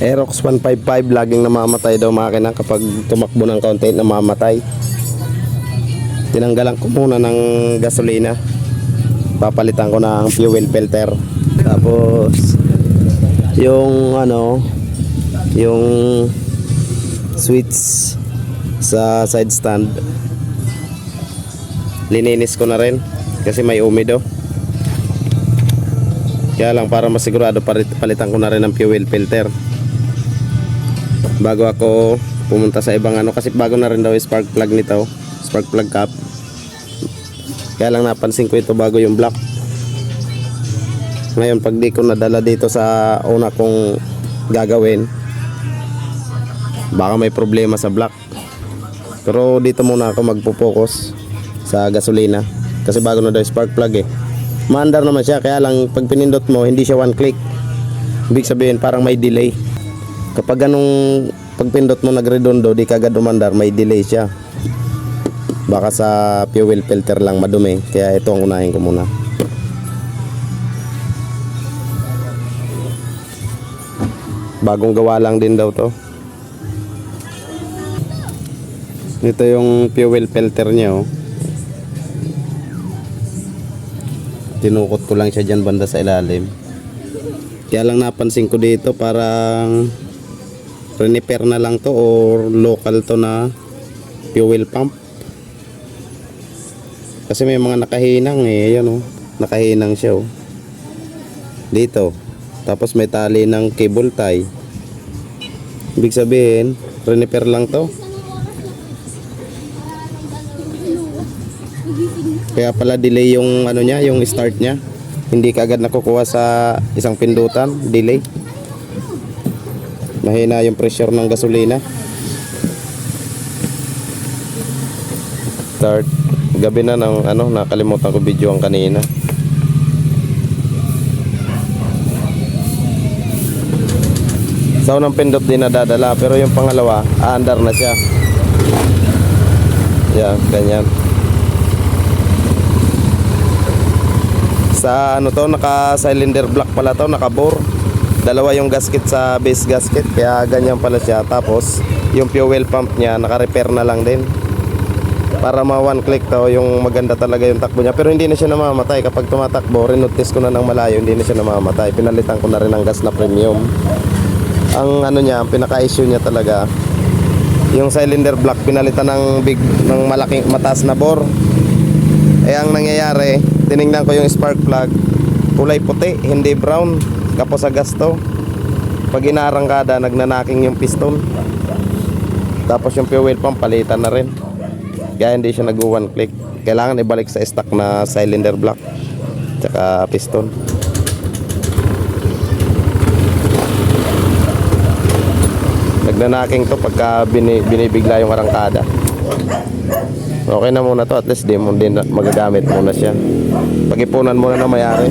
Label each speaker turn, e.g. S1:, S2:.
S1: Aerox 155 laging namamatay daw makina kapag tumakbo ng kaunti namamatay. Tinanggalan ko muna ng gasolina. Papalitan ko ng fuel filter. Tapos yung ano yung switch sa side stand lininis ko na rin kasi may umido. Kaya lang para masigurado palit- palitan ko na rin ng fuel filter bago ako pumunta sa ibang ano kasi bago na rin daw spark plug nito spark plug cap. Kaya lang napansin ko ito bago yung block. Ngayon pag di ko nadala dito sa una kong gagawin baka may problema sa block. Pero dito muna ako magpo-focus sa gasolina. Kasi bago na daw spark plug eh. Maandar naman siya kaya lang pag pinindot mo hindi siya one click. Ibig sabihin parang may delay kapag anong pagpindot mo nagredondo di kagad umandar may delay siya. Baka sa fuel filter lang madumi. Kaya ito ang unahin ko muna. Bagong gawa lang din daw to. Ito yung fuel filter niya oh. Tinukot ko lang siya dyan banda sa ilalim. Kaya lang napansin ko dito parang repair na lang to or local to na fuel pump. Kasi may mga nakahinang eh, yan oh. Nakahinang siya oh. Dito. Tapos may tali ng cable tie. Ibig sabihin, repair lang to. Kaya pala delay yung ano niya, yung start niya. Hindi kaagad nakukuha sa isang pindutan, delay. Mahina yung pressure ng gasolina. Start. Gabi na ng ano, nakalimutan ko video ang kanina. Sa unang pindot din nadadala pero yung pangalawa, aandar na siya. Yan, ganyan. Sa ano to, naka cylinder block pala to, naka bore. Dalawa yung gasket sa base gasket, kaya ganyan pala siya. Tapos, yung fuel pump niya, naka-repair na lang din. Para ma one click to, yung maganda talaga yung takbo niya. Pero hindi na siya namamatay. Kapag tumatakbo, rinotice ko na ng malayo, hindi na siya namamatay. Pinalitan ko na rin ng gas na premium. Ang ano niya, ang pinaka-issue niya talaga, yung cylinder block, pinalitan ng big, ng malaking mataas na bore. Eh ang nangyayari, tiningnan ko yung spark plug, kulay puti, hindi brown, kapos sa gasto. Pag inaarangkada, nagnanaking yung piston. Tapos yung fuel pump, palitan na rin. Kaya hindi siya nag one click. Kailangan ibalik sa stock na cylinder block. Tsaka piston. Nagnanaking to pagka bini, binibigla yung arangkada. Okay na muna to at least di mo din magagamit muna siya. Pag-ipunan muna na mayari.